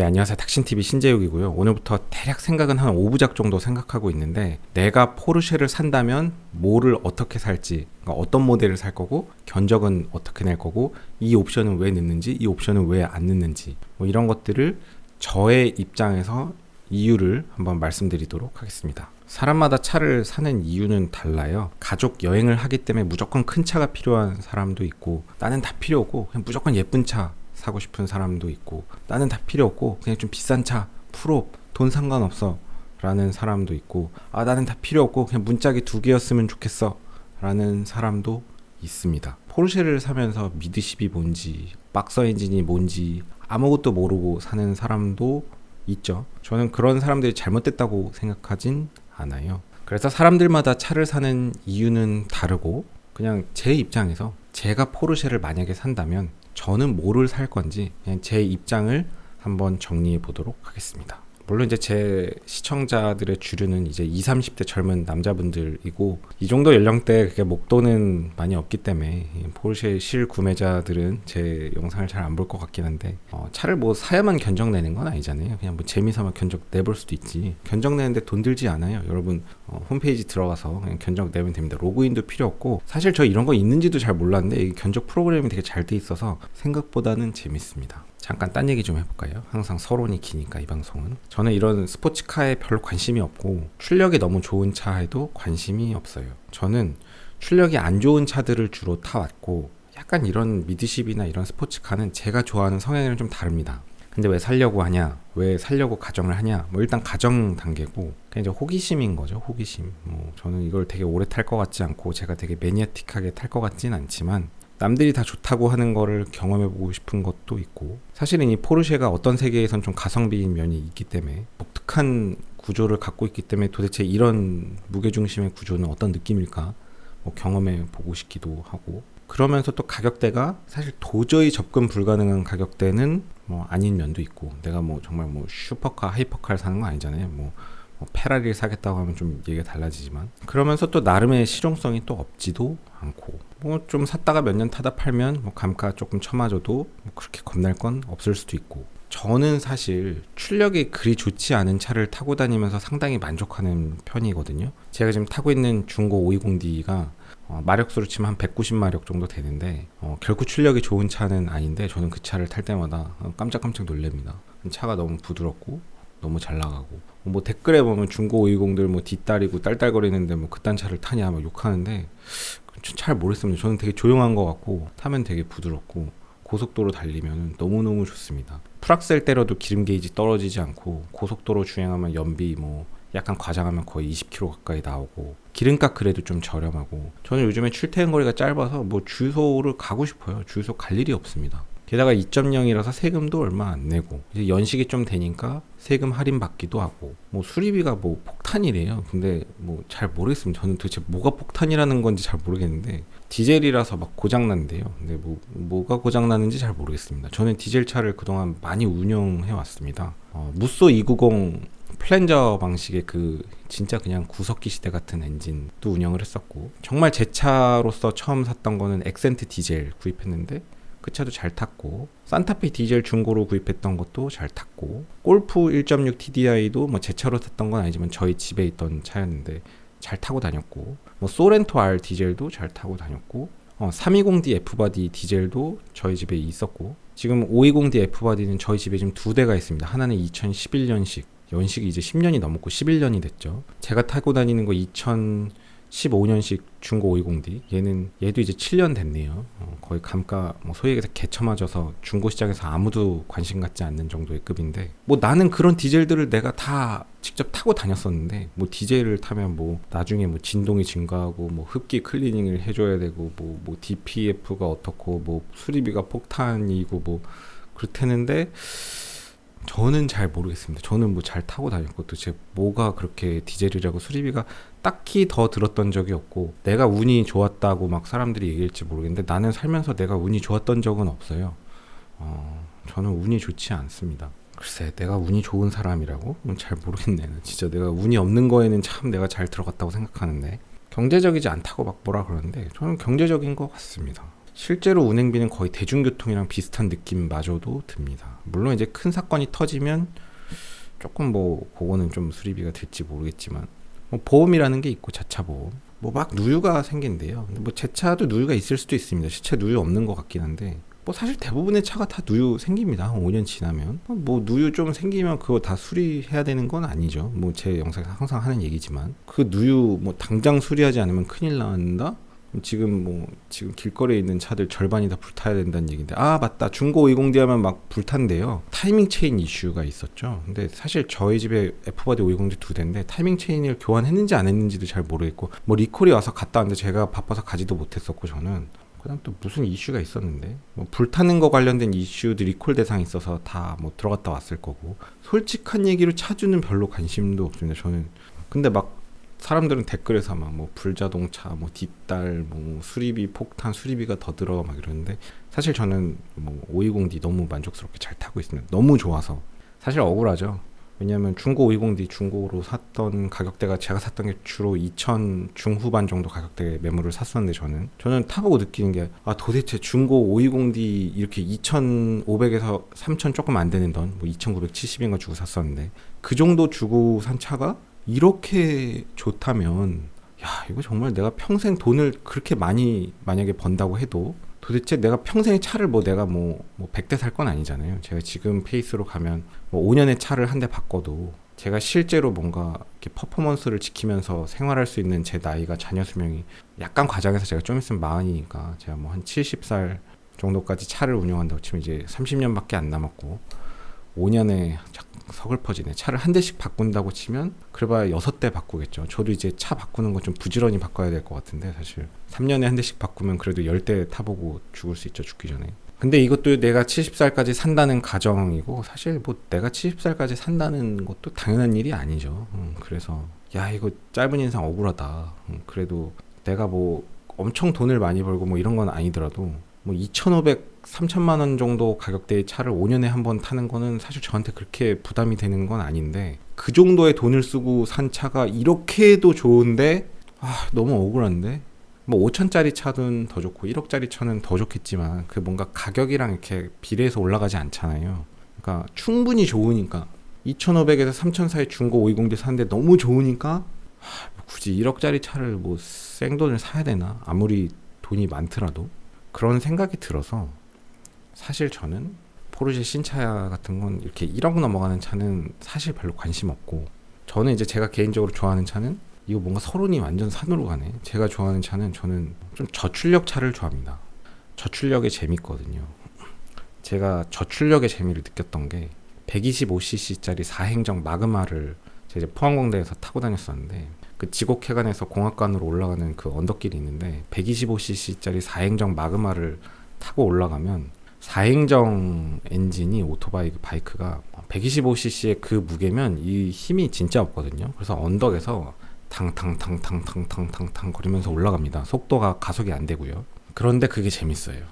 네, 안녕하세요. 탁신TV 신재욱이고요. 오늘부터 대략 생각은 한 5부작 정도 생각하고 있는데, 내가 포르쉐를 산다면 뭐를 어떻게 살지, 그러니까 어떤 모델을 살 거고, 견적은 어떻게 낼 거고, 이 옵션은 왜 넣는지, 이 옵션은 왜 안 넣는지, 뭐 이런 것들을 저의 입장에서 이유를 한번 말씀드리도록 하겠습니다. 사람마다 차를 사는 이유는 달라요. 가족 여행을 하기 때문에 무조건 큰 차가 필요한 사람도 있고, 나는 다 필요 없고, 그냥 무조건 예쁜 차 사고 싶은 사람도 있고 나는 다 필요 없고 그냥 좀 비싼 차 풀업 돈 상관없어 라는 사람도 있고 아 나는 다 필요 없고 그냥 문짝이 두 개였으면 좋겠어 라는 사람도 있습니다. 포르쉐를 사면서 미드십이 뭔지 박서 엔진이 뭔지 아무것도 모르고 사는 사람도 있죠. 저는 그런 사람들이 잘못됐다고 생각하진 않아요. 그래서 사람들마다 차를 사는 이유는 다르고 그냥 제 입장에서 제가 포르쉐를 만약에 산다면 저는 뭐를 살 건지 제 입장을 한번 정리해 보도록 하겠습니다. 물론 이제 제 시청자들의 주류는 이제 20, 30대 젊은 남자분들이고 이 정도 연령대 그게 목돈은 많이 없기 때문에 포르쉐 실 구매자들은 제 영상을 잘 안 볼 것 같긴 한데 어, 차를 뭐 사야만 견적 내는 건 아니잖아요. 그냥 뭐 재미삼아 견적 내볼 수도 있지. 견적 내는데 돈 들지 않아요. 여러분 어, 홈페이지 들어가서 그냥 견적 내면 됩니다. 로그인도 필요 없고 사실 저 이런 거 있는지도 잘 몰랐는데 이 견적 프로그램이 되게 잘 돼 있어서 생각보다는 재밌습니다. 잠깐 딴 얘기 좀 해볼까요? 항상 서론이 기니까 이 방송은 저는 이런 스포츠카에 별로 관심이 없고 출력이 너무 좋은 차에도 관심이 없어요. 저는 출력이 안 좋은 차들을 주로 타왔고 약간 이런 미드십이나 이런 스포츠카는 제가 좋아하는 성향이랑 좀 다릅니다. 근데 왜 살려고 하냐? 왜 살려고 가정을 하냐? 뭐 일단 가정 단계고 그냥 이제 호기심인 거죠. 호기심. 뭐 저는 이걸 되게 오래 탈 것 같지 않고 제가 되게 매니아틱하게 탈 것 같진 않지만 남들이 다 좋다고 하는 거를 경험해보고 싶은 것도 있고 사실은 이 포르쉐가 어떤 세계에선 좀 가성비인 면이 있기 때문에 독특한 구조를 갖고 있기 때문에 도대체 이런 무게중심의 구조는 어떤 느낌일까? 뭐 경험해 보고 싶기도 하고. 그러면서 또 가격대가 사실 도저히 접근 불가능한 가격대는 뭐 아닌 면도 있고 내가 뭐 정말 뭐 슈퍼카 하이퍼카를 사는 거 아니잖아요. 뭐, 뭐 페라리를 사겠다고 하면 좀 얘기가 달라지지만 그러면서 또 나름의 실용성이 또 없지도 않고 뭐 좀 샀다가 몇 년 타다 팔면 뭐 감가 조금 쳐맞아도 뭐 그렇게 겁날 건 없을 수도 있고 저는 사실 출력이 그리 좋지 않은 차를 타고 다니면서 상당히 만족하는 편이거든요. 제가 지금 타고 있는 중고 520D가 어, 마력수로 치면 한 190마력 정도 되는데 어, 결코 출력이 좋은 차는 아닌데 저는 그 차를 탈 때마다 깜짝깜짝 놀랍니다. 차가 너무 부드럽고 너무 잘 나가고 뭐 댓글에 보면 중고 520들 뭐 뒷다리고 딸딸거리는데 뭐 그딴 차를 타냐 막 욕하는데 잘 모르겠습니다. 저는 되게 조용한 것 같고 타면 되게 부드럽고 고속도로 달리면 너무너무 좋습니다. 풀악셀 때려도 기름 게이지 떨어지지 않고 고속도로 주행하면 연비 뭐 약간 과장하면 거의 20km 가까이 나오고 기름값 그래도 좀 저렴하고 저는 요즘에 출퇴근 거리가 짧아서 뭐 주유소를 가고 싶어요. 주유소 갈 일이 없습니다. 게다가 2.0이라서 세금도 얼마 안 내고 이제 연식이 좀 되니까 세금 할인 받기도 하고 뭐 수리비가 뭐 폭탄이래요. 근데 뭐 잘 모르겠습니다. 저는 도대체 뭐가 폭탄이라는 건지 잘 모르겠는데 디젤이라서 막 고장 난대요. 근데 뭐 뭐가 고장 나는지 잘 모르겠습니다. 저는 디젤 차를 그동안 많이 운영해 왔습니다. 어, 무쏘 290 플랜저 방식의 그 진짜 그냥 구석기 시대 같은 엔진도 운영을 했었고 정말 제 차로서 처음 샀던 거는 엑센트 디젤 구입했는데 그 차도 잘 탔고 산타페 디젤 중고로 구입했던 것도 잘 탔고 골프 1.6 TDI도 뭐 제 차로 탔던 건 아니지만 저희 집에 있던 차였는데 잘 타고 다녔고 뭐 소렌토 R 디젤도 잘 타고 다녔고 어, 320D F바디 디젤도 저희 집에 있었고 지금 520D F바디는 저희 집에 지금 두 대가 있습니다. 하나는 2011년식 연식이 이제 10년이 넘었고 11년이 됐죠. 제가 타고 다니는 거 2000 15년식 중고 520D 얘는 얘도 이제 7년 됐네요. 어, 거의 감가 뭐 얘기해서 개처맞아서 중고 시장에서 아무도 관심 갖지 않는 정도의 급인데 뭐 나는 그런 디젤들을 내가 다 직접 타고 다녔었는데 뭐 디젤을 타면 뭐 나중에 뭐 진동이 증가하고 뭐 흡기 클리닝을 해줘야 되고 뭐, 뭐 DPF가 어떻고 뭐 수리비가 폭탄이고 뭐 그렇다는데 저는 잘 모르겠습니다. 저는 뭐 잘 타고 다녔고 도대체 뭐가 그렇게 디젤이라고 수리비가 딱히 더 들었던 적이 없고 내가 운이 좋았다고 막 사람들이 얘기할지 모르겠는데 나는 살면서 내가 운이 좋았던 적은 없어요. 어, 저는 운이 좋지 않습니다. 글쎄, 내가 운이 좋은 사람이라고? 잘 모르겠네. 진짜 내가 운이 없는 거에는 참 내가 잘 들어갔다고 생각하는데 경제적이지 않다고 막 뭐라 그러는데 저는 경제적인 것 같습니다. 실제로 운행비는 거의 대중교통이랑 비슷한 느낌마저도 듭니다. 물론 이제 큰 사건이 터지면 조금 뭐 그거는 좀 수리비가 될지 모르겠지만 뭐 보험이라는 게 있고 자차 보험 뭐 막 누유가 생긴대요. 근데 뭐제 차도 누유가 있을 수도 있습니다. 시차 누유 없는 것 같긴 한데 뭐 사실 대부분의 차가 다 누유 생깁니다. 한 5년 지나면 뭐 누유 좀 생기면 그거 다 수리해야 되는 건 아니죠. 뭐 제 영상에서 항상 하는 얘기지만 그 누유 뭐 당장 수리하지 않으면 큰일 난다. 지금 뭐 지금 길거리에 있는 차들 절반이 다 불타야 된다는 얘기인데 아 맞다. 중고 520D 하면 막 불탄대요. 타이밍 체인 이슈가 있었죠. 근데 사실 저희 집에 F바디 520D 두 대인데 타이밍 체인을 교환했는지 안 했는지도 잘 모르겠고 뭐 리콜이 와서 갔다 왔는데 제가 바빠서 가지도 못했었고 저는. 그다음 또 무슨 이슈가 있었는데 뭐 불타는 거 관련된 이슈도 리콜 대상이 있어서 다 뭐 들어갔다 왔을 거고. 솔직한 얘기로 차주는 별로 관심도 없습니다 저는. 근데 막 사람들은 댓글에서 막 뭐 불자동차 뭐 뒷달 뭐 수리비 폭탄 수리비가 더 들어 막 이러는데 사실 저는 뭐 520D 너무 만족스럽게 잘 타고 있습니다. 너무 좋아서. 사실 억울하죠. 왜냐하면 중고 520D 중고로 샀던 가격대가 제가 샀던 게 주로 2천 중후반 정도 가격대 매물을 샀었는데 저는. 저는 타보고 느끼는 게 아 도대체 중고 520D 이렇게 2,500에서 3,000 조금 안 되는 돈, 뭐 2,970인가 주고 샀었는데 그 정도 주고 산 차가 이렇게 좋다면 야 이거 정말 내가 평생 돈을 그렇게 많이 만약에 번다고 해도 도대체 내가 평생 차를 뭐 내가 뭐, 뭐 100대 살 건 아니잖아요. 제가 지금 페이스로 가면 뭐 5년의 차를 한 대 바꿔도 제가 실제로 뭔가 이렇게 퍼포먼스를 지키면서 생활할 수 있는 제 나이가 자녀 수명이 약간 과장해서 제가 좀 있으면 마흔이니까 제가 뭐 한 70살 정도까지 차를 운영한다고 치면 이제 30년밖에 안 남았고 5년에 서글퍼지네. 차를 한 대씩 바꾼다고 치면 그래봐야 여섯 대 바꾸겠죠. 저도 이제 차 바꾸는 거 좀 부지런히 바꿔야 될 것 같은데 사실 3년에 한 대씩 바꾸면 그래도 열 대 타보고 죽을 수 있죠. 죽기 전에. 근데 이것도 내가 70살까지 산다는 가정이고 사실 뭐 내가 70살까지 산다는 것도 당연한 일이 아니죠. 음, 그래서 야 이거 짧은 인생 억울하다. 음, 그래도 내가 뭐 엄청 돈을 많이 벌고 뭐 이런 건 아니더라도 뭐 2,500, 3천만 원 정도 가격대의 차를 5년에 한 번 타는 거는 사실 저한테 그렇게 부담이 되는 건 아닌데 그 정도의 돈을 쓰고 산 차가 이렇게도 좋은데 아 너무 억울한데? 뭐 5천짜리 차든 더 좋고 1억짜리 차는 더 좋겠지만 그 뭔가 가격이랑 이렇게 비례해서 올라가지 않잖아요. 그러니까 충분히 좋으니까 2,500에서 3,000 사이 중고 520D 사는데 너무 좋으니까 하, 굳이 1억짜리 차를 뭐 생돈을 사야 되나? 아무리 돈이 많더라도? 그런 생각이 들어서 사실 저는 포르쉐 신차 같은 건 이렇게 1억 넘어가는 차는 사실 별로 관심 없고 저는 이제 제가 개인적으로 좋아하는 차는 이거 뭔가 서론이 완전 산으로 가네. 제가 좋아하는 차는 저는 좀 저출력 차를 좋아합니다. 저출력에 재밌거든요. 제가 저출력의 재미를 느꼈던 게 125cc짜리 4행정 마그마를 제가 포항공대에서 타고 다녔었는데 그 지곡해관에서 공학관으로 올라가는 그 언덕길이 있는데 125cc짜리 4행정 마그마를 타고 올라가면 4행정 엔진이 오토바이 바이크가 125cc의 그 무게면 이 힘이 진짜 없거든요. 그래서 언덕에서 탕탕탕탕탕탕탕탕 거리면서 올라갑니다. 속도가 가속이 안 되고요. 그런데 그게 재밌어요.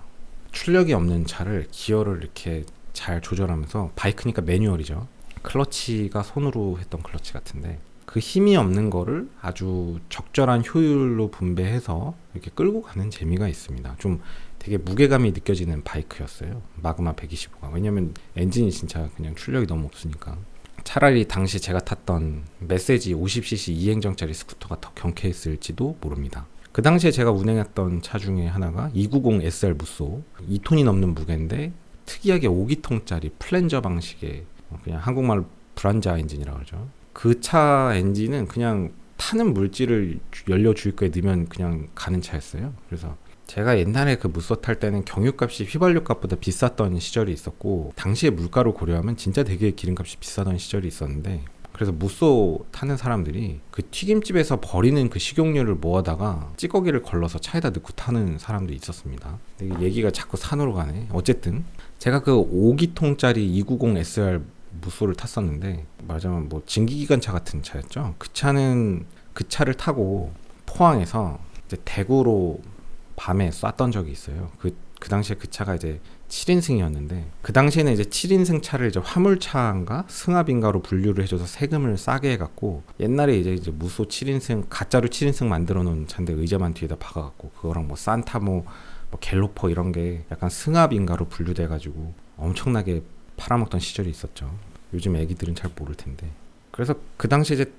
출력이 없는 차를 기어를 이렇게 잘 조절하면서 바이크니까 매뉴얼이죠. 클러치가 손으로 했던 클러치 같은데 그 힘이 없는 거를 아주 적절한 효율로 분배해서 이렇게 끌고 가는 재미가 있습니다. 좀 되게 무게감이 느껴지는 바이크였어요. 마그마 125가. 왜냐면 엔진이 진짜 그냥 출력이 너무 없으니까. 차라리 당시 제가 탔던 메시지 50cc 2행정짜리 스쿠터가 더 경쾌했을지도 모릅니다. 그 당시에 제가 운행했던 차 중에 하나가 290 SR 무쏘 2톤이 넘는 무게인데 특이하게 5기통짜리 플랜저 방식의 그냥 한국말로 브란자 엔진이라고 그러죠. 그 차 엔진은 그냥 타는 물질을 연료 주입구에 넣으면 그냥 가는 차였어요. 그래서 제가 옛날에 그 무쏘 탈 때는 경유값이 휘발유 값보다 비쌌던 시절이 있었고 당시에 물가로 고려하면 진짜 되게 기름값이 비싸던 시절이 있었는데 그래서 무쏘 타는 사람들이 그 튀김집에서 버리는 그 식용유를 모아다가 찌꺼기를 걸러서 차에다 넣고 타는 사람도 있었습니다. 얘기가 자꾸 산으로 가네. 어쨌든 제가 그 5기통짜리 290 SR 무쏘를 탔었는데 말하자면 뭐 증기기관차 같은 차였죠. 그 차는 그 차를 타고 포항에서 대구로 밤에 쐈던 적이 있어요. 그, 그 당시에 그 차가 이제 7인승이었는데 그 당시에는 이제 7인승 차를 이제 화물차인가 승합인가로 분류를 해줘서 세금을 싸게 해갖고 옛날에 이제 이제 무소 7인승 가짜로 7인승 만들어 놓은 차인데 의자만 뒤에다 박아갖고 그거랑 뭐 산타 뭐뭐 갤로퍼 이런 게 약간 승합인가로 분류돼가지고 엄청나게 팔아먹던 시절이 있었죠. 요즘 애기들은 잘 모를 텐데. 그래서 그 당시 이제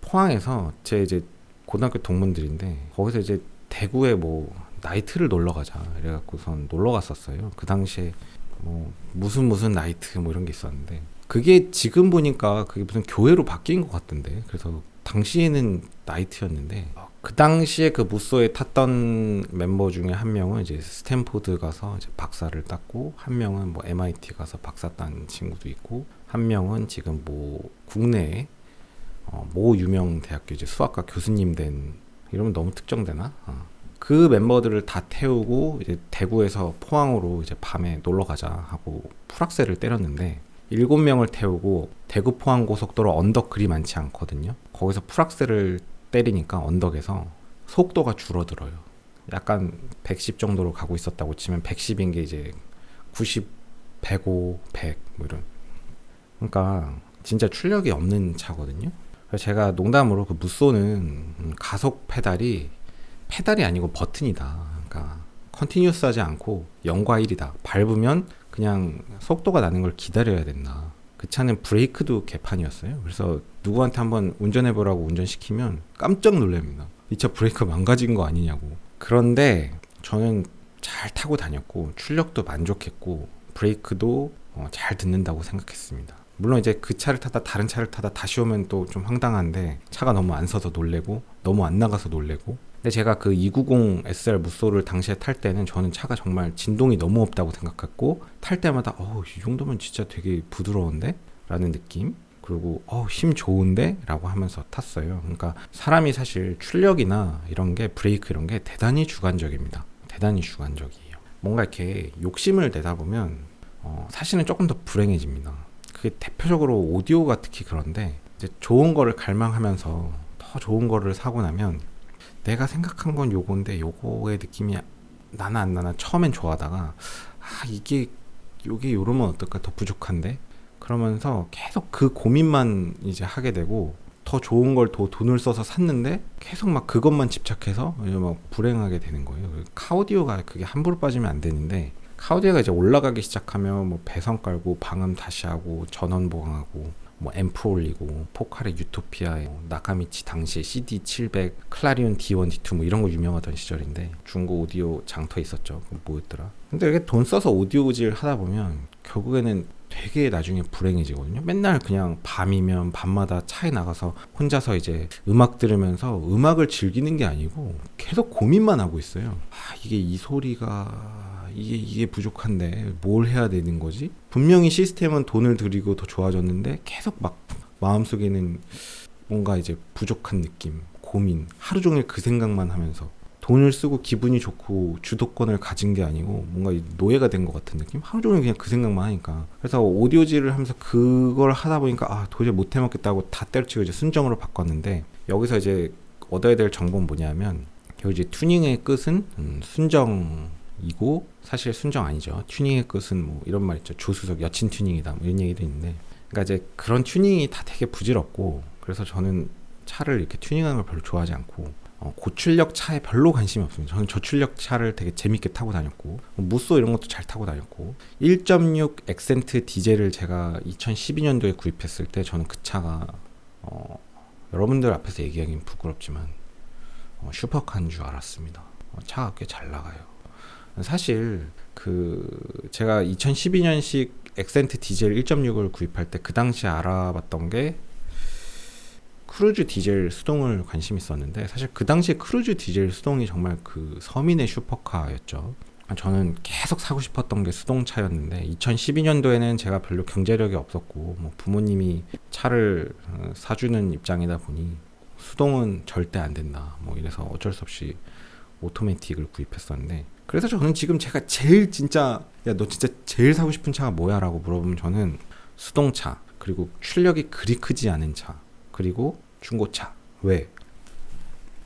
포항에서 제 이제 고등학교 동문들인데 거기서 이제 대구에 뭐 나이트를 놀러 가자 이래갖고선 놀러 갔었어요. 그 당시에 뭐 무슨 무슨 나이트 뭐 이런 게 있었는데 그게 지금 보니까 그게 무슨 교회로 바뀐 것 같던데 그래서 당시에는 나이트였는데 그 당시에 그 무소에 탔던 멤버 중에 한 명은 이제 스탠포드 가서 이제 박사를 땄고 한 명은 뭐 MIT 가서 박사 딴 친구도 있고 한 명은 지금 뭐 국내에 어, 모 유명 대학교 이제 수학과 교수님 된 이러면 너무 특정되나? 어. 그 멤버들을 다 태우고 이제 대구에서 포항으로 이제 밤에 놀러 가자 하고 풀악셀을 때렸는데 일곱 명을 태우고 대구 포항 고속도로 언덕 그리 많지 않거든요. 거기서 풀악셀을 때리니까 언덕에서 속도가 줄어들어요. 약간 110 정도로 가고 있었다고 치면 110인 게 이제 90, 105, 100 뭐 이런. 그러니까 진짜 출력이 없는 차거든요. 그래서 제가 농담으로 그 무쏘는 가속 페달이 페달이 아니고 버튼이다. 그러니까 컨티뉴스 하지 않고 0과 1이다. 밟으면 그냥 속도가 나는 걸 기다려야 된다. 그 차는 브레이크도 개판이었어요. 그래서 누구한테 한번 운전해보라고 운전시키면 깜짝 놀랍니다. 이 차 브레이크 망가진 거 아니냐고. 그런데 저는 잘 타고 다녔고 출력도 만족했고 브레이크도 어, 잘 듣는다고 생각했습니다. 물론 이제 그 차를 타다 다른 차를 타다 다시 오면 또 좀 황당한데 차가 너무 안 서서 놀래고 너무 안 나가서 놀래고 근데 제가 그 290 SR 무쏘를 당시에 탈 때는 저는 차가 정말 진동이 너무 없다고 생각했고 탈 때마다 어 이 정도면 진짜 되게 부드러운데? 라는 느낌. 그리고 어 힘 좋은데? 라고 하면서 탔어요. 그러니까 사람이 사실 출력이나 이런 게 브레이크 이런 게 대단히 주관적입니다. 대단히 주관적이에요. 뭔가 이렇게 욕심을 내다 보면 어, 사실은 조금 더 불행해집니다. 그게 대표적으로 오디오가 특히 그런데 이제 좋은 거를 갈망하면서 더 좋은 거를 사고 나면 내가 생각한 건 요건데 요거의 느낌이 나나 안 나나 처음엔 좋아하다가 아 이게 요게 요러면 어떨까 더 부족한데 그러면서 계속 그 고민만 이제 하게 되고 더 좋은 걸 더 돈을 써서 샀는데 계속 막 그것만 집착해서 막 불행하게 되는 거예요. 카오디오가 그게 함부로 빠지면 안 되는데 카우디가 이제 올라가기 시작하면 뭐 배선 깔고 방음 다시 하고 전원 보강하고 뭐 앰프 올리고 포카의 유토피아 나카미치 당시에 CD 700 클라리온 D1 D2 뭐 이런 거 유명하던 시절인데 중고 오디오 장터 있었죠 뭐였더라 근데 이렇게 돈 써서 오디오질 하다 보면 결국에는 되게 나중에 불행해지거든요. 맨날 그냥 밤이면 밤마다 차에 나가서 혼자서 이제 음악 들으면서 음악을 즐기는 게 아니고 계속 고민만 하고 있어요. 아, 이게 이 소리가 이게 이게 부족한데 뭘 해야 되는 거지? 분명히 시스템은 돈을 들이고 더 좋아졌는데 계속 막 마음속에는 뭔가 이제 부족한 느낌, 고민, 하루 종일 그 생각만 하면서 돈을 쓰고 기분이 좋고 주도권을 가진 게 아니고 뭔가 노예가 된 것 같은 느낌? 하루 종일 그냥 그 생각만 하니까. 그래서 오디오질을 하면서 그걸 하다 보니까 아, 도저히 못 해먹겠다고 다 때려치고 이제 순정으로 바꿨는데 여기서 이제 얻어야 될 정보는 뭐냐면 여기 이제 튜닝의 끝은 음, 순정 이고 사실 순정 아니죠. 튜닝의 끝은 뭐 이런 말 있죠. 조수석 여친 튜닝이다. 뭐 이런 얘기도 있는데 그러니까 이제 그런 튜닝이 다 되게 부질없고 그래서 저는 차를 이렇게 튜닝하는 걸 별로 좋아하지 않고 어, 고출력 차에 별로 관심이 없습니다. 저는 저출력 차를 되게 재밌게 타고 다녔고 무쏘 이런 것도 잘 타고 다녔고 1.6 엑센트 디젤을 제가 2012년도에 구입했을 때 저는 그 차가 어, 여러분들 앞에서 얘기하기는 부끄럽지만 어, 슈퍼카인 줄 알았습니다. 어, 차가 꽤 잘 나가요. 사실 그 제가 2012년식 엑센트 디젤 1.6을 구입할 때 그 당시에 알아봤던 게 크루즈 디젤 수동을 관심 있었는데 사실 그 당시에 크루즈 디젤 수동이 정말 그 서민의 슈퍼카였죠. 저는 계속 사고 싶었던 게 수동차였는데 2012년도에는 제가 별로 경제력이 없었고 뭐 부모님이 차를 어, 사주는 입장이다 보니 수동은 절대 안 된다. 뭐 이래서 어쩔 수 없이 오토매틱을 구입했었는데 그래서 저는 지금 제가 제일 진짜 야 너 진짜 제일 사고 싶은 차가 뭐야라고 물어보면 저는 수동차 그리고 출력이 그리 크지 않은 차 그리고 중고차. 왜?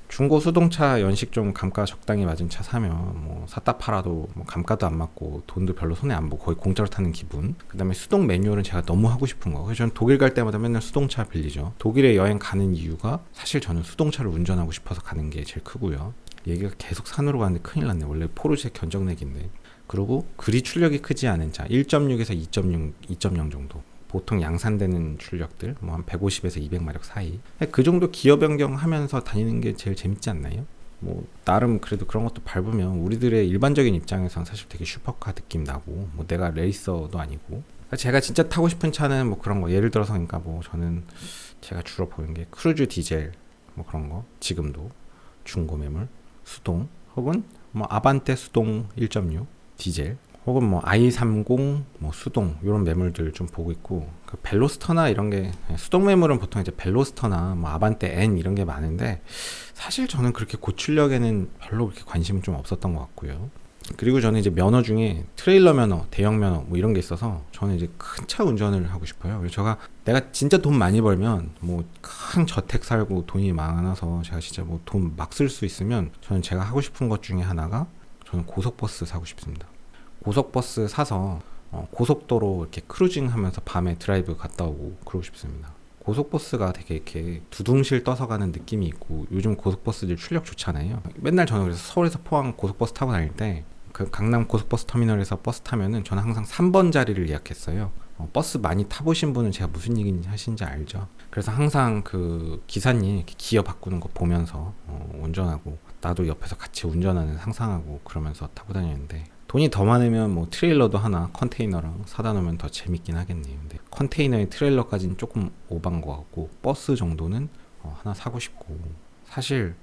중고 수동차 연식 좀 감가 적당히 맞은 차 사면 뭐 샀다 팔아도 뭐 감가도 안 맞고 돈도 별로 손에 안 보고 거의 공짜로 타는 기분. 그다음에 수동 매뉴얼은 제가 너무 하고 싶은 거. 그래서 저는 독일 갈 때마다 맨날 수동차 빌리죠. 독일에 여행 가는 이유가 사실 저는 수동차를 운전하고 싶어서 가는 게 제일 크고요. 얘기가 계속 산으로 가는데 큰일 났네. 원래 포르쉐 견적내기인데. 그리고 그리 출력이 크지 않은 차 1.6에서 2.6, 2.0 정도. 보통 양산되는 출력들 뭐 한 150에서 200마력 사이. 그 정도 기어 변경하면서 다니는 게 제일 재밌지 않나요? 뭐 나름 그래도 그런 것도 밟으면 우리들의 일반적인 입장에선 사실 되게 슈퍼카 느낌 나고 뭐 내가 레이서도 아니고 그러니까 제가 진짜 타고 싶은 차는 뭐 그런 거 예를 들어서 그러니까 뭐 저는 제가 주로 보는 게 크루즈 디젤 뭐 그런 거 지금도 중고 매물 수동 혹은 뭐 아반떼 수동 1.6 디젤 혹은 뭐 i30 뭐 수동 이런 매물들 좀 보고 있고 그 벨로스터나 이런 게 수동 매물은 보통 이제 벨로스터나 뭐 아반떼 N 이런 게 많은데 사실 저는 그렇게 고출력에는 별로 그렇게 관심은 좀 없었던 것 같고요. 그리고 저는 이제 면허 중에 트레일러 면허, 대형 면허 뭐 이런 게 있어서 저는 이제 큰 차 운전을 하고 싶어요. 그래서 제가 내가 진짜 돈 많이 벌면 뭐 큰 저택 살고 돈이 많아서 제가 진짜 뭐 돈 막 쓸 수 있으면 저는 제가 하고 싶은 것 중에 하나가 저는 고속버스 사고 싶습니다. 고속버스 사서 어, 고속도로 이렇게 크루징 하면서 밤에 드라이브 갔다 오고 그러고 싶습니다. 고속버스가 되게 이렇게 두둥실 떠서 가는 느낌이 있고 요즘 고속버스들 출력 좋잖아요. 맨날 저는 그래서 서울에서 포항 고속버스 타고 다닐 때 그 강남 고속버스 터미널에서 버스 타면은 저는 항상 3번 자리를 예약했어요. 어, 버스 많이 타보신 분은 제가 무슨 얘기 하신지 알죠. 그래서 항상 그 기사님 기어 바꾸는 거 보면서 어, 운전하고 나도 옆에서 같이 운전하는 상상하고 그러면서 타고 다녔는데 돈이 더 많으면 뭐 트레일러도 하나 컨테이너랑 사다 놓으면 더 재밌긴 하겠네요. 근데 컨테이너에 트레일러까지는 조금 오반 것 같고 버스 정도는 어, 하나 사고 싶고 사실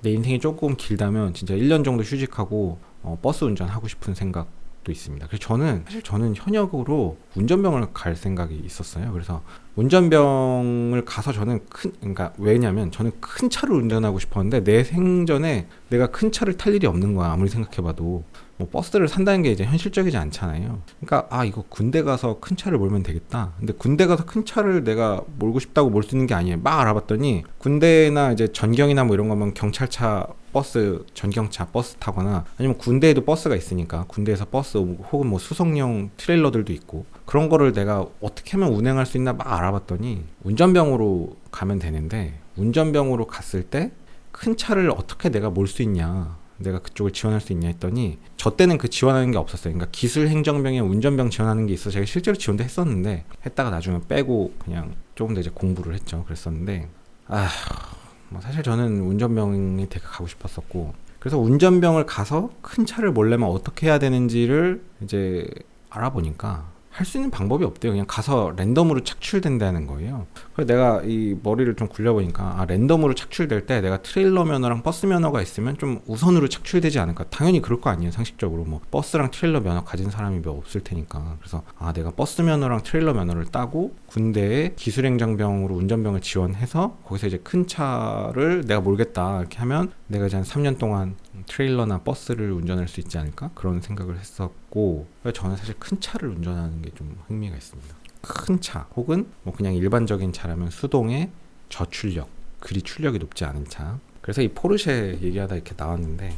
내 인생이 조금 길다면 진짜 1년 정도 휴직하고 어, 버스 운전하고 싶은 생각도 있습니다. 그래서 저는 사실 저는 현역으로 운전병을 갈 생각이 있었어요. 그래서 운전병을 가서 저는 큰 그러니까 왜냐면 저는 큰 차를 운전하고 싶었는데 내 생전에 내가 큰 차를 탈 일이 없는 거야. 아무리 생각해봐도 뭐 버스를 산다는 게 이제 현실적이지 않잖아요. 그러니까 아 이거 군대 가서 큰 차를 몰면 되겠다. 근데 군대 가서 큰 차를 내가 몰고 싶다고 몰 수 있는 게 아니에요. 막 알아봤더니 군대나 이제 전경이나 뭐 이런 거면 경찰차 버스 전경차 버스 타거나 아니면 군대에도 버스가 있으니까 군대에서 버스 혹은 뭐 수송용 트레일러들도 있고 그런 거를 내가 어떻게 하면 운행할 수 있나 막 알아봤더니 운전병으로 가면 되는데 운전병으로 갔을 때 큰 차를 어떻게 내가 몰 수 있냐 내가 그쪽을 지원할 수 있냐 했더니 저 때는 그 지원하는 게 없었어요. 그러니까 기술 행정병에 운전병 지원하는 게 있어 제가 실제로 지원도 했었는데 했다가 나중에 빼고 그냥 조금 더 이제 공부를 했죠. 그랬었는데 아, 뭐 사실 저는 운전병이 되게 가고 싶었었고 그래서 운전병을 가서 큰 차를 몰려면 어떻게 해야 되는지를 이제 알아보니까 할 수 있는 방법이 없대요. 그냥 가서 랜덤으로 착출된다는 거예요. 그래서 내가 이 머리를 좀 굴려보니까 아, 랜덤으로 착출될 때 내가 트레일러 면허랑 버스 면허가 있으면 좀 우선으로 착출되지 않을까. 당연히 그럴 거 아니에요. 상식적으로 뭐 버스랑 트레일러 면허 가진 사람이 몇 없을 테니까. 그래서 아 내가 버스 면허랑 트레일러 면허를 따고 군대에 기술행정병으로 운전병을 지원해서 거기서 이제 큰 차를 내가 몰겠다 이렇게 하면 내가 이제 한 3년 동안 트레일러나 버스를 운전할 수 있지 않을까 그런 생각을 했었고 저는 사실 큰 차를 운전하는 게 좀 흥미가 있습니다. 큰 차 혹은 뭐 그냥 일반적인 차라면 수동의 저출력 그리 출력이 높지 않은 차. 그래서 이 포르쉐 얘기하다 이렇게 나왔는데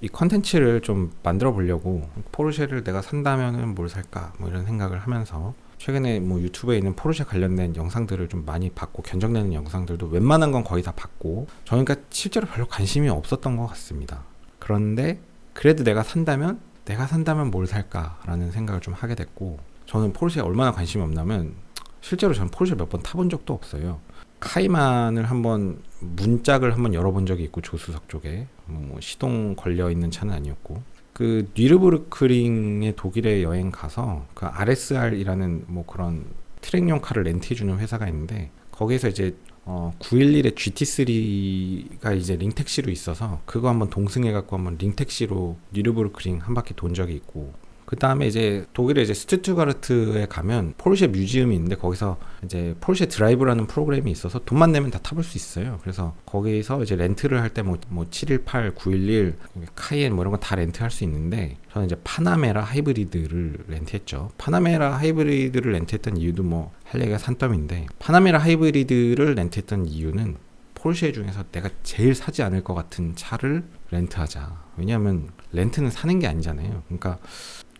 이 컨텐츠를 좀 만들어 보려고 포르쉐를 내가 산다면은 뭘 살까 뭐 이런 생각을 하면서 최근에 뭐 유튜브에 있는 포르쉐 관련된 영상들을 좀 많이 봤고 견적내는 영상들도 웬만한 건 거의 다 봤고 저는 그러니까 실제로 별로 관심이 없었던 것 같습니다. 그런데 그래도 내가 산다면 내가 산다면 뭘 살까라는 생각을 좀 하게 됐고 저는 포르쉐에 얼마나 관심이 없냐면 실제로 저는 포르쉐 몇 번 타본 적도 없어요. 카이만을 한번 문짝을 한번 열어본 적이 있고 조수석 쪽에 뭐 시동 걸려 있는 차는 아니었고 그 뉘르부르크링의 독일에 여행 가서 그 RSR이라는 뭐 그런 트랙용 카를 렌트해주는 회사가 있는데 거기에서 이제 어 911의 GT3가 이제 링택시로 있어서 그거 한번 동승해갖고 한번 링택시로 뉘르부르크링 한 바퀴 돈 적이 있고 그 다음에 이제 독일의 이제 스투트가르트에 가면 포르쉐 뮤지엄이 있는데 거기서 이제 포르쉐 드라이브라는 프로그램이 있어서 돈만 내면 다 타볼 수 있어요. 그래서 거기서 이제 렌트를 할 때뭐 뭐 718, 911, 카이엔 뭐 이런 거 다 렌트할 수 있는데 저는 이제 파나메라 하이브리드를 렌트했죠. 파나메라 하이브리드를 렌트했던 이유도 뭐 할 얘기가 산더미인데 파나메라 하이브리드를 렌트했던 이유는 포르쉐 중에서 내가 제일 사지 않을 것 같은 차를 렌트하자. 왜냐하면 렌트는 사는 게 아니잖아요. 그러니까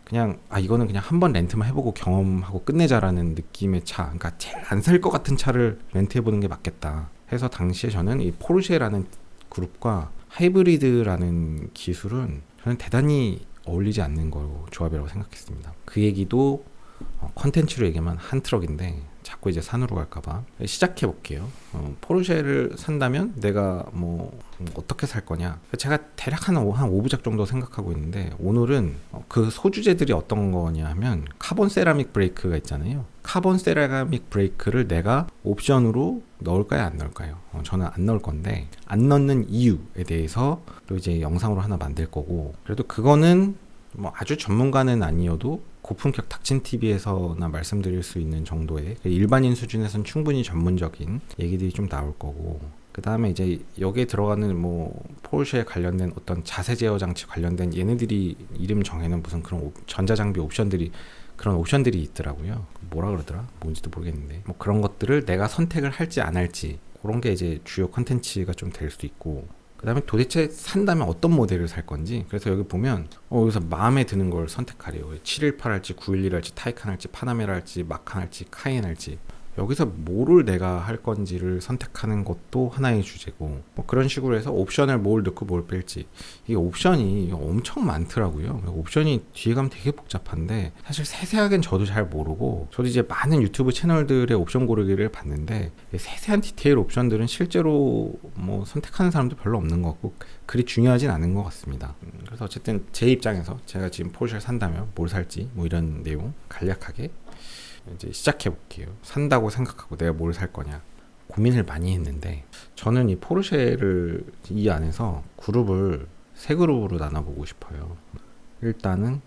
그냥 아 이거는 그냥 한 번 렌트만 해보고 경험하고 끝내자라는 느낌의 차 그러니까 제일 안 살 것 같은 차를 렌트해보는 게 맞겠다 해서 당시에 저는 이 포르쉐라는 그룹과 하이브리드라는 기술은 저는 대단히 어울리지 않는 거 조합이라고 생각했습니다. 그 얘기도 어, 컨텐츠로 얘기하면 한 트럭인데 자꾸 이제 산으로 갈까봐 시작해 볼게요. 어, 포르쉐를 산다면 내가 뭐 음, 어떻게 살 거냐? 제가 대략 한, 오- 한 5부작 정도 생각하고 있는데 오늘은 어, 그 소주제들이 어떤 거냐 하면 카본 세라믹 브레이크가 있잖아요. 카본 세라믹 브레이크를 내가 옵션으로 넣을까요, 안 넣을까요? 어, 저는 안 넣을 건데 안 넣는 이유에 대해서 또 이제 영상으로 하나 만들 거고 그래도 그거는 뭐 아주 전문가는 아니어도 고품격 닥친 TV에서나 말씀드릴 수 있는 정도의 그 일반인 수준에선 충분히 전문적인 얘기들이 좀 나올 거고 그 다음에 이제 여기에 들어가는 뭐 포르쉐에 관련된 어떤 자세 제어 장치 관련된 얘네들이 이름 정해는 무슨 그런 옵- 전자장비 옵션들이 그런 옵션들이 있더라고요. 뭐라 그러더라? 뭔지도 모르겠는데 뭐 그런 것들을 내가 선택을 할지 안 할지 그런 게 이제 주요 컨텐츠가 좀 될 수도 있고 그 다음에 도대체 산다면 어떤 모델을 살 건지 그래서 여기 보면 어, 여기서 마음에 드는 걸 선택하래요. 718 할지 911 할지 타이칸 할지 파나메라 할지 마칸 할지 카이엔 할지 여기서 뭐를 내가 할 건지를 선택하는 것도 하나의 주제고 뭐 그런 식으로 해서 옵션을 뭘 넣고 뭘 뺄지. 이게 옵션이 엄청 많더라고요. 옵션이 뒤에 가면 되게 복잡한데 사실 세세하게는 저도 잘 모르고 저도 이제 많은 유튜브 채널들의 옵션 고르기를 봤는데 세세한 디테일 옵션들은 실제로 뭐 선택하는 사람도 별로 없는 것 같고 그리 중요하진 않은 것 같습니다. 음, 그래서 어쨌든 제 입장에서 제가 지금 포르쉐를 산다면 뭘 살지? 뭐 이런 내용 간략하게 이제 시작해 볼게요. 산다고 생각하고 내가 뭘 살 거냐 고민을 많이 했는데 저는 이 포르쉐를 이 안에서 그룹을 세 그룹으로 나눠보고 싶어요. 일단은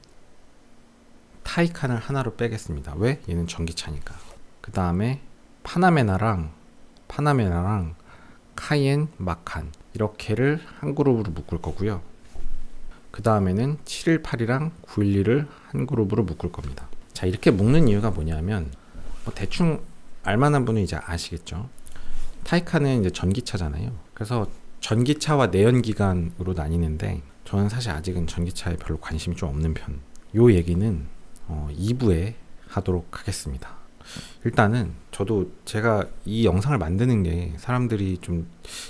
타이칸을 하나로 빼겠습니다. 왜? 얘는 전기차니까. 그 다음에 파나메나랑 파나메나랑 카이엔, 마칸 이렇게를 한 그룹으로 묶을 거고요. 그 다음에는 718이랑 911을 한 그룹으로 묶을 겁니다. 자 이렇게 묶는 이유가 뭐냐면 뭐 대충 알만한 분은 이제 아시겠죠. 타이칸은 이제 전기차잖아요. 그래서 전기차와 내연기관으로 나뉘는데 저는 사실 아직은 전기차에 별로 관심이 좀 없는 편. 요 얘기는 어, 2부에 하도록 하겠습니다. 일단은 저도 제가 이 영상을 만드는 게 사람들이 좀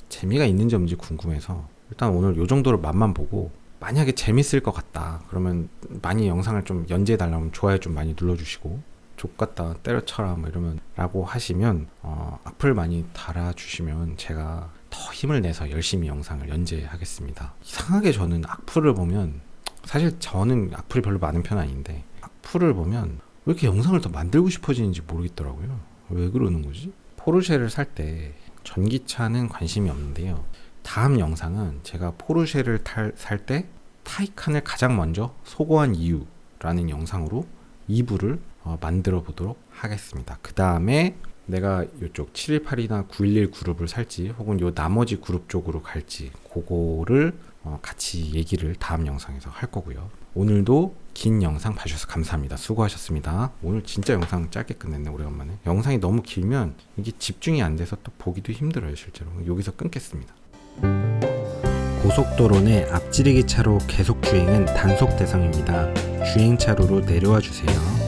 재미가 있는지 없는지 궁금해서 일단 오늘 요 정도로 맛만 보고 만약에 재밌을 것 같다 그러면 많이 영상을 좀 연재해 달라면 좋아요 좀 많이 눌러주시고 족같다 때려쳐라 뭐 이러면 라고 하시면 어, 악플 많이 달아주시면 제가 더 힘을 내서 열심히 영상을 연재하겠습니다 이상하게 저는 악플을 보면 사실 저는 악플이 별로 많은 편 아닌데 악플을 보면 왜 이렇게 영상을 더 만들고 싶어지는지 모르겠더라고요. 왜 그러는 거지? 포르쉐를 살 때 전기차는 관심이 없는데요. 다음 영상은 제가 포르쉐를 살 때 타이칸을 가장 먼저 소거한 이유라는 영상으로 2부를 어, 만들어 보도록 하겠습니다. 그 다음에 내가 이쪽 718이나 911 그룹을 살지 혹은 요 나머지 그룹 쪽으로 갈지 그거를 어, 같이 얘기를 다음 영상에서 할 거고요. 오늘도 긴 영상 봐주셔서 감사합니다. 수고하셨습니다. 오늘 진짜 영상 짧게 끝냈네 오래간만에. 영상이 너무 길면 이게 집중이 안 돼서 또 보기도 힘들어요 실제로. 여기서 끊겠습니다. 고속도로 내 앞지르기 차로 계속 주행은 단속 대상입니다. 주행 차로로 내려와 주세요.